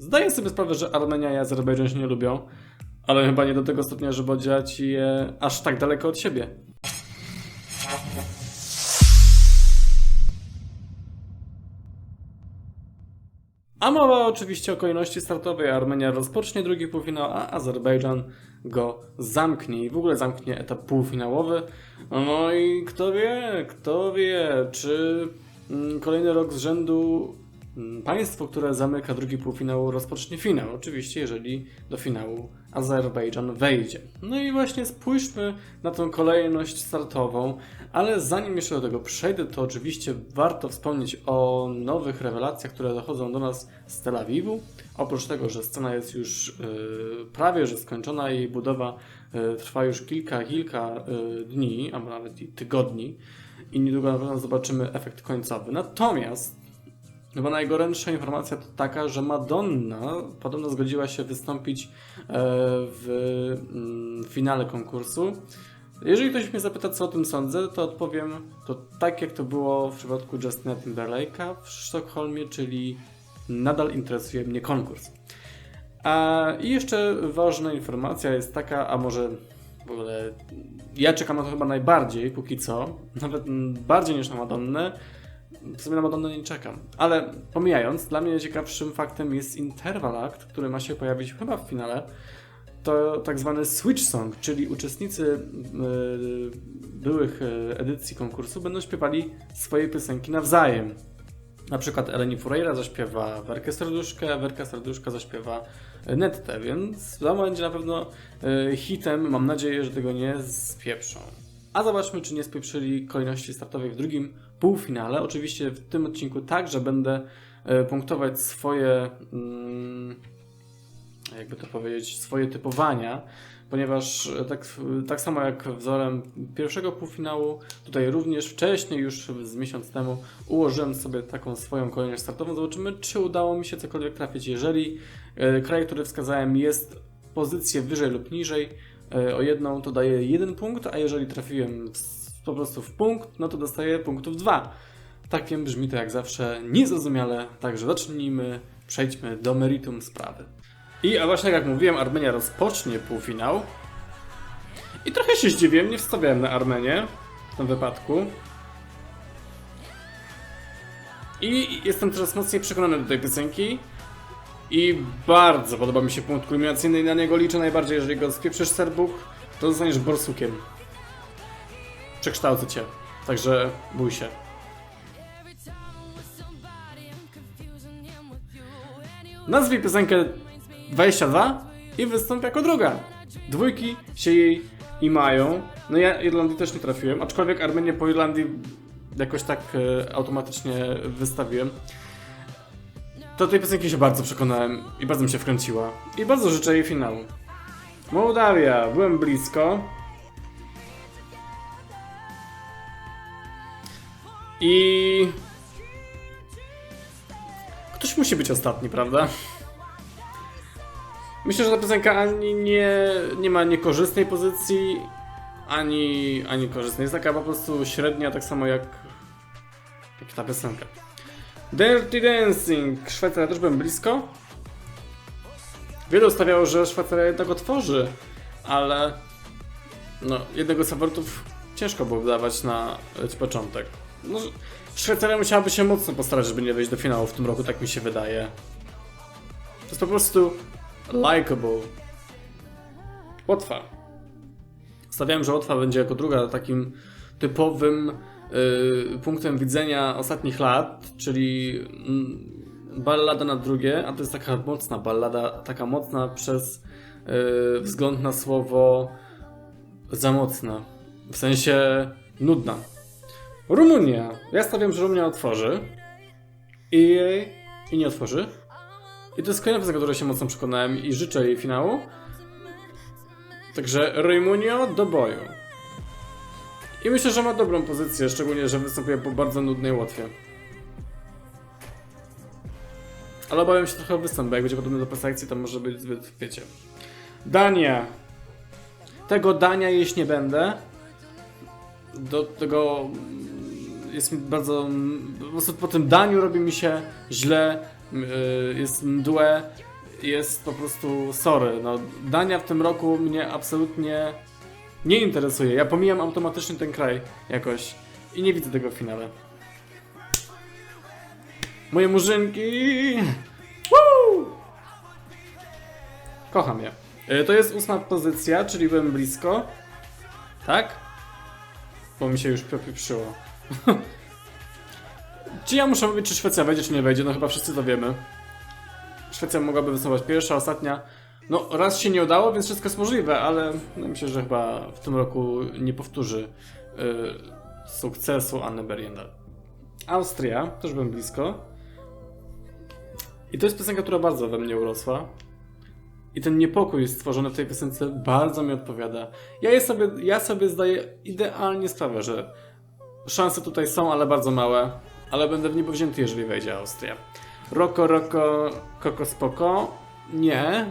Zdaję sobie sprawę, że Armenia i Azerbejdżan się nie lubią, ale chyba nie do tego stopnia, żeby oddzielać je aż tak daleko od siebie. A mowa oczywiście o kolejności startowej. Armenia rozpocznie drugi półfinał, a Azerbejdżan go zamknie i w ogóle zamknie etap półfinałowy. No i kto wie, kto wie, czy mm, kolejny rok z rzędu państwo, które zamyka drugi półfinał, rozpocznie finał. Oczywiście, jeżeli do finału Azerbejdżan wejdzie. No i właśnie spójrzmy na tą kolejność startową, ale zanim jeszcze do tego przejdę, to oczywiście warto wspomnieć o nowych rewelacjach, które dochodzą do nas z Tel Awiwu. Oprócz tego, że scena jest już yy, prawie że skończona, jej budowa yy, trwa już kilka, kilka yy, dni, albo nawet i tygodni i niedługo na pewno zobaczymy efekt końcowy. Natomiast Chyba najgorętsza informacja to taka, że Madonna podobno zgodziła się wystąpić e, w mm, finale konkursu. Jeżeli ktoś mnie zapyta, co o tym sądzę, to odpowiem to tak, jak to było w przypadku Justina Timberlake'a w Sztokholmie, czyli nadal interesuje mnie konkurs. A i jeszcze ważna informacja jest taka, a może w ogóle ja czekam na to chyba najbardziej, póki co, nawet bardziej niż na Madonnę, w sumie na Madonnę nie czekam. Ale pomijając, dla mnie ciekawszym faktem jest Interval Act, który ma się pojawić chyba w finale. To tak zwany Switch Song, czyli uczestnicy yy, byłych yy, edycji konkursu będą śpiewali swoje piosenki nawzajem. Na przykład Eleni Fureyra zaśpiewa Werkę Serduszkę, Werka Serduszka zaśpiewa Nettę, więc to będzie na pewno yy, hitem. Mam nadzieję, że tego nie spieprzą. A zobaczmy, czy nie spieprzyli kolejności startowej w drugim półfinale. Oczywiście w tym odcinku także będę e, punktować swoje, mm, jakby to powiedzieć, swoje typowania, ponieważ e, tak, tak samo jak wzorem pierwszego półfinału, tutaj również wcześniej, już z miesiąc temu, ułożyłem sobie taką swoją kolejność startową. Zobaczymy, czy udało mi się cokolwiek trafić. Jeżeli e, kraj, który wskazałem, jest pozycję wyżej lub niżej, o jedną to daje jeden punkt, a jeżeli trafiłem po prostu w punkt, no to dostaję punktów dwa. Tak wiem, brzmi to jak zawsze niezrozumiale, także zacznijmy, przejdźmy do meritum sprawy. I a właśnie jak mówiłem, Armenia rozpocznie półfinał. I trochę się zdziwiłem, nie wstawiałem na Armenię w tym wypadku. I jestem coraz mocniej przekonany do tej piosenki. I bardzo podoba mi się punkt kulminacyjny i na niego liczę najbardziej, jeżeli go spieprzysz Serbuk, to zostaniesz borsukiem. Przekształcę cię. Także bój się. Nazwij piosenkę 22 i wystąp jako druga. Dwójki się jej i mają. No ja Irlandii też nie trafiłem, aczkolwiek Armenię po Irlandii jakoś tak e, automatycznie wystawiłem. Do tej piosenki się bardzo przekonałem i bardzo mi się wkręciła. I bardzo życzę jej finału. Mołdawia, byłem blisko. I... Ktoś musi być ostatni, prawda? Myślę, że ta piosenka ani nie, nie ma niekorzystnej pozycji, ani, ani korzystnej. Jest taka po prostu średnia, tak samo jak, jak ta piosenka. Dirty Dancing. Szwajcaria też byłem blisko. Wielu stawiało, że Szwajcaria jednak otworzy, ale no, jednego z faworytów ciężko było dawać na e, początek. No, Szwajcaria musiałaby się mocno postarać, żeby nie wejść do finału w tym roku, tak mi się wydaje. To jest po prostu likable. Łotwa. Stawiałem, że Łotwa będzie jako druga takim typowym punktem widzenia ostatnich lat, czyli y, ballada na drugie, a to jest taka mocna ballada, taka mocna przez y, wzgląd na słowo za mocna. W sensie nudna. Rumunia. Ja stawiam, że Rumunia otworzy. I, i nie otworzy. I to jest kolejna piosenka, której się mocno przekonałem i życzę jej finału. Także Rumunia do boju. I myślę, że ma dobrą pozycję, szczególnie, że występuje po bardzo nudnej Łotwie. Ale obawiam się trochę o występ, bo jak będzie podobny do preselekcji, to może być zbyt, wiecie. Dania. Tego Dania jeść nie będę. Do tego jest mi bardzo... Po prostu po tym daniu robi mi się źle, yy, jest mdłe jest po prostu sorry. No, Dania w tym roku mnie absolutnie nie interesuje. Ja pomijam automatycznie ten kraj jakoś i nie widzę tego w finale. Moje murzynki! Woo! Kocham je. E, To jest ósma pozycja, czyli byłem blisko. Tak? Bo mi się już popieprzyło. czy ja muszę mówić, czy Szwecja wejdzie, czy nie wejdzie? No chyba wszyscy to wiemy. Szwecja mogłaby występować pierwsza, ostatnia. No, raz się nie udało, więc wszystko jest możliwe, ale no, myślę, że chyba w tym roku nie powtórzy y, sukcesu Anny Berienda. Austria, też byłem blisko. I to jest piosenka, która bardzo we mnie urosła. I ten niepokój stworzony w tej piosence bardzo mi odpowiada. Ja, je sobie, ja sobie zdaję idealnie sprawę, że szanse tutaj są, ale bardzo małe. Ale będę w niebo wzięty, jeżeli wejdzie Austria. Roko, roko, koko, spoko. Nie.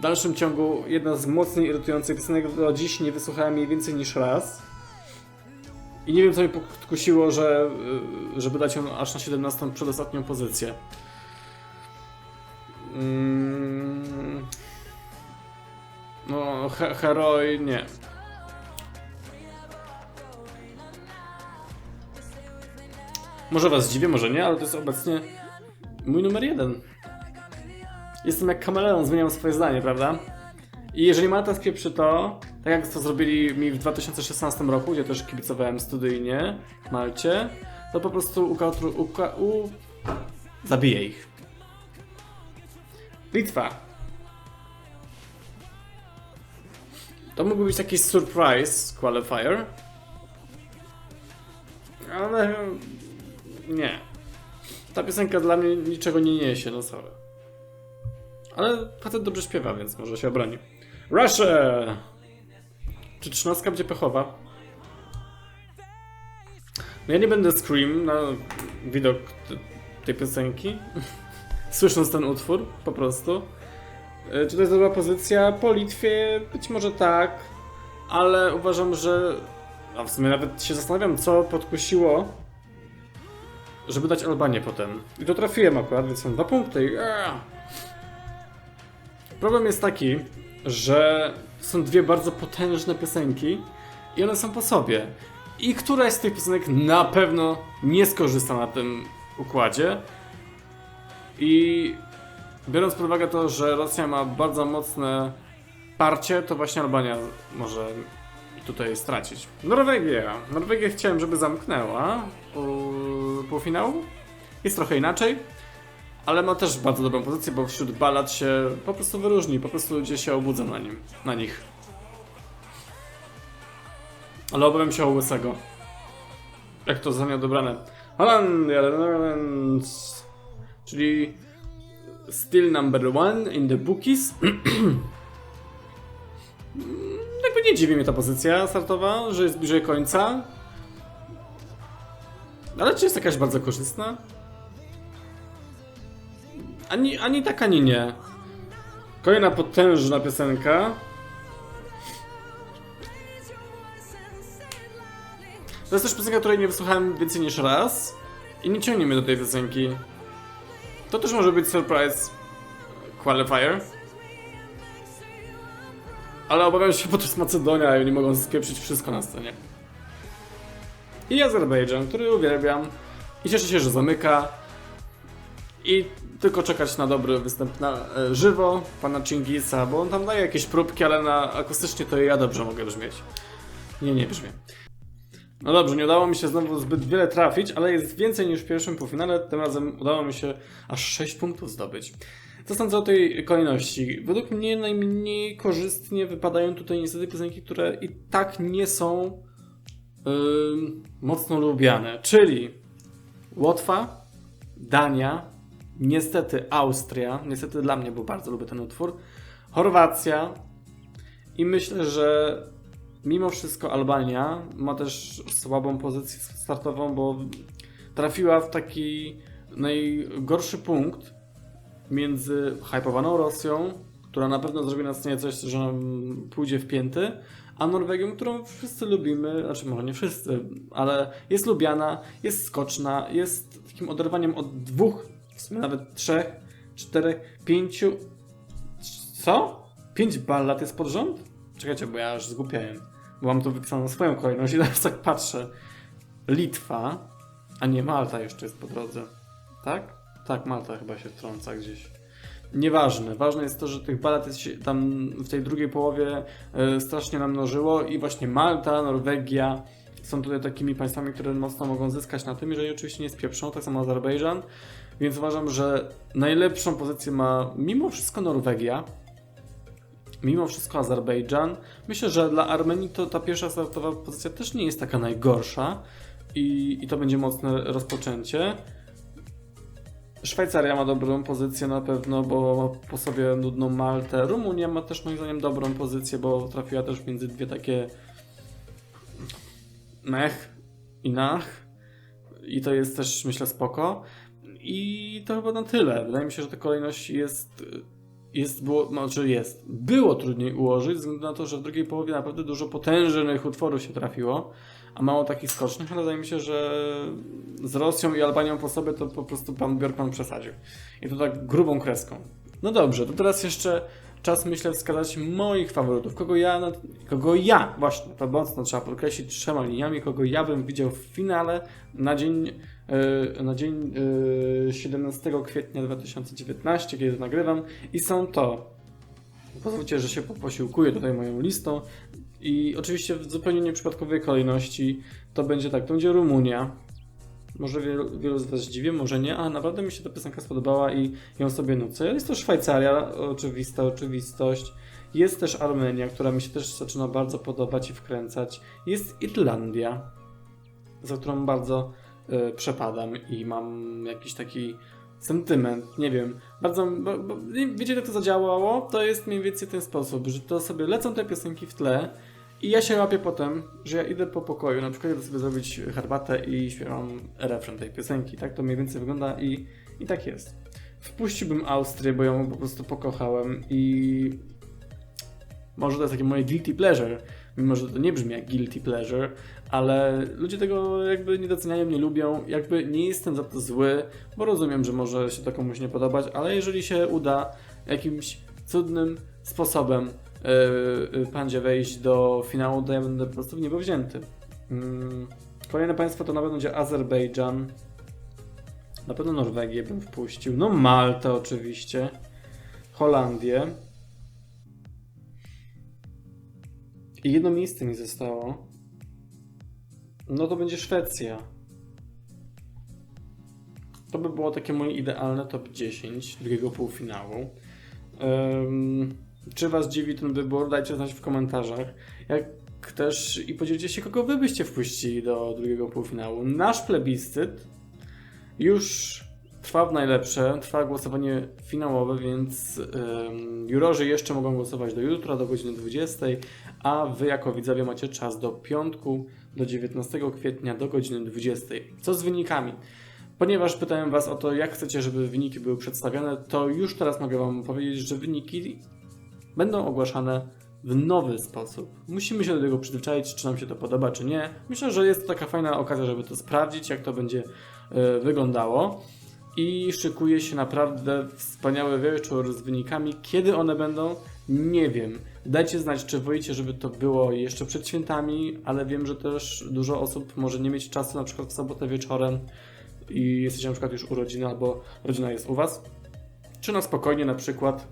W dalszym ciągu jedna z mocniej irytujących piosenek do dziś nie wysłuchałem jej więcej niż raz. I nie wiem, co mnie podkusiło, że, y, żeby dać ją aż na 17 przedostatnią pozycję. Mm. No, he nie. Może was zdziwię, może nie, ale to jest obecnie mój numer jeden. Jestem jak kameleon, zmieniam swoje zdanie, prawda? I jeżeli Malta spieprzy to, tak jak to zrobili mi w 2016 roku, gdzie też kibicowałem studyjnie Malcie, to po prostu ukatru, uka, u... zabiję ich. Litwa. To mógłby być jakiś surprise qualifier. Ale nie. Ta piosenka dla mnie niczego nie niesie, no sorry. Ale facet dobrze śpiewa, więc może się obroni. Russia! Czy trzynastka będzie pechowa? No ja nie będę scream na widok tej piosenki. Słysząc ten utwór, po prostu. E, Czy to jest dobra pozycja? Po Litwie być może tak, ale uważam, że. A w sumie nawet się zastanawiam, co podkusiło, żeby dać Albanię potem. I to trafiłem akurat, więc są dwa punkty. Yeah. Problem jest taki, że są dwie bardzo potężne piosenki i one są po sobie. I któraś z tych piosenek na pewno nie skorzysta na tym układzie. I biorąc pod uwagę to, że Rosja ma bardzo mocne parcie, to właśnie Albania może tutaj stracić. Norwegia. Norwegię chciałem, żeby zamknęła pół, półfinał. Jest trochę inaczej, ale ma też bardzo dobrą pozycję, bo wśród balad się po prostu wyróżni, po prostu ludzie się obudzą na nim, na nich. Ale obawiam się o łysego. Jak to zostanie odebrane? Holandia, The Netherlands, czyli still number one in the bookies. Jakby nie dziwi mnie ta pozycja startowa, że jest bliżej końca. Ale czy jest jakaś bardzo korzystna? Ani, ani tak, ani nie. Kolejna potężna piosenka. To jest też piosenka, której nie wysłuchałem więcej niż raz. I nie ciągnie mnie do tej piosenki. To też może być surprise qualifier. Ale obawiam się, bo to jest Macedonia i oni mogą skieprzyć wszystko na scenie. I Azerbejdżan, który uwielbiam. I cieszę się, że zamyka. I tylko czekać na dobry występ na e, żywo pana Chingisa, bo on tam daje jakieś próbki, ale na akustycznie to ja dobrze mogę brzmieć. Nie, nie brzmię. No dobrze, nie udało mi się znowu zbyt wiele trafić, ale jest więcej niż w pierwszym półfinale. Tym razem udało mi się aż 6 punktów zdobyć. Co sądzę o tej kolejności? Według mnie najmniej korzystnie wypadają tutaj niestety piosenki, które i tak nie są yy, mocno lubiane. Czyli Łotwa, Dania, niestety Austria, niestety dla mnie, bo bardzo lubię ten utwór, Chorwacja i myślę, że mimo wszystko Albania ma też słabą pozycję startową, bo trafiła w taki najgorszy punkt między hypowaną Rosją, która na pewno zrobi na scenie coś, że pójdzie w pięty, a Norwegią, którą wszyscy lubimy, znaczy może nie wszyscy, ale jest lubiana, jest skoczna, jest takim oderwaniem od dwóch, nawet trzech, czterech, pięciu Co? Pięć ballad jest pod rząd? Czekajcie, bo ja już zgłupiałem. Bo mam tu wypisaną swoją kolejność i teraz tak patrzę. Litwa, a nie Malta jeszcze jest po drodze. Tak? Tak, Malta chyba się wtrąca gdzieś. Nieważne. Ważne jest to, że tych ballad jest tam w tej drugiej połowie e, strasznie namnożyło i właśnie Malta, Norwegia są tutaj takimi państwami, które mocno mogą zyskać na tym, jeżeli oczywiście nie spieprzą, tak samo Azerbejdżan. Więc uważam, że najlepszą pozycję ma mimo wszystko Norwegia, mimo wszystko Azerbejdżan. Myślę, że dla Armenii to ta pierwsza startowa pozycja też nie jest taka najgorsza i, i to będzie mocne rozpoczęcie. Szwajcaria ma dobrą pozycję na pewno, bo ma po sobie nudną Maltę. Rumunia ma też moim zdaniem dobrą pozycję, bo trafiła też między dwie takie mech i nach. I to jest też myślę spoko. I to chyba na tyle. Wydaje mi się, że ta kolejność jest jest, było, znaczy jest, było trudniej ułożyć, ze względu na to, że w drugiej połowie naprawdę dużo potężnych utworów się trafiło, a mało takich skocznych, ale wydaje mi się, że z Rosją i Albanią po sobie to po prostu pan Bjorkman przesadził. I to tak grubą kreską. No dobrze, to teraz jeszcze czas, myślę, wskazać moich faworytów. Kogo ja, kogo ja, właśnie, to mocno trzeba podkreślić trzema liniami, kogo ja bym widział w finale na dzień, na dzień e, 17 kwietnia 2019, kiedy nagrywam. I są to, pozwólcie, że się posiłkuję tutaj moją listą. I oczywiście w zupełnie nieprzypadkowej kolejności to będzie tak, to będzie Rumunia. Może wielu, wielu z Was zdziwię, może nie, a naprawdę mi się ta piosenka spodobała i ją sobie nucę. Jest to Szwajcaria, oczywista oczywistość. Jest też Armenia, która mi się też zaczyna bardzo podobać i wkręcać. Jest Irlandia, za którą bardzo e, przepadam i mam jakiś taki sentyment, nie wiem. Bardzo, bo, bo, wiecie jak to zadziałało? To jest mniej więcej ten sposób, że to sobie lecą te piosenki w tle i ja się łapię potem, że ja idę po pokoju, na przykład idę sobie zrobić herbatę i śpiewam refren tej piosenki. Tak to mniej więcej wygląda i, i tak jest. Wpuściłbym Austrię, bo ją po prostu pokochałem i może to jest takie moje guilty pleasure, mimo że to nie brzmi jak guilty pleasure, ale ludzie tego jakby nie doceniają, nie lubią, jakby nie jestem za to zły, bo rozumiem, że może się to komuś nie podobać, ale jeżeli się uda jakimś cudnym sposobem yy, pandzie wejść do finału, to ja będę po prostu w niebo wzięty. Mm, Kolejne państwo to na pewno będzie Azerbejdżan, na pewno Norwegię bym wpuścił, no Maltę oczywiście, Holandię. I jedno miejsce mi zostało. No to będzie Szwecja. To by było takie moje idealne top 10 drugiego półfinału. Ym, czy Was dziwi ten wybór? Dajcie znać w komentarzach. Jak też i podzielcie się, kogo Wy byście wpuścili do drugiego półfinału. Nasz plebiscyt już trwa w najlepsze, trwa głosowanie finałowe, więc ym, jurorzy jeszcze mogą głosować do jutra, do godziny 20, a Wy jako widzowie macie czas do piątku, do 19 kwietnia, do godziny 20. Co z wynikami? Ponieważ pytałem Was o to, jak chcecie, żeby wyniki były przedstawione, to już teraz mogę Wam powiedzieć, że wyniki będą ogłaszane w nowy sposób. Musimy się do tego przyzwyczaić, czy nam się to podoba, czy nie. Myślę, że jest to taka fajna okazja, żeby to sprawdzić, jak to będzie e, wyglądało. I szykuje się naprawdę wspaniały wieczór z wynikami. Kiedy one będą? Nie wiem. Dajcie znać, czy wolicie, żeby to było jeszcze przed świętami, ale wiem, że też dużo osób może nie mieć czasu, na przykład w sobotę wieczorem i jesteście na przykład już urodziny, albo rodzina jest u Was. Czy na spokojnie na przykład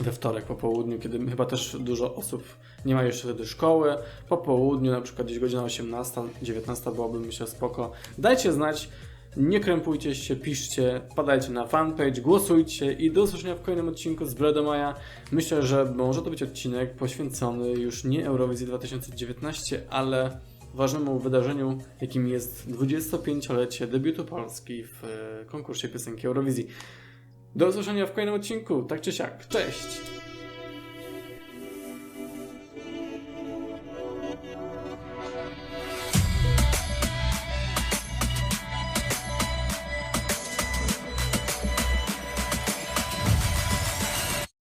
we wtorek po południu, kiedy chyba też dużo osób nie ma jeszcze wtedy szkoły. Po południu, na przykład gdzieś godzina 18, 19 byłoby myślę spoko. Dajcie znać, nie krępujcie się, piszcie, padajcie na fanpage, głosujcie i do usłyszenia w kolejnym odcinku z Bredomaja. Myślę, że może to być odcinek poświęcony już nie Eurowizji 2019, ale ważnemu wydarzeniu, jakim jest 25-lecie debiutu Polski w e, konkursie piosenki Eurowizji. Do usłyszenia w kolejnym odcinku, tak czy siak. Cześć!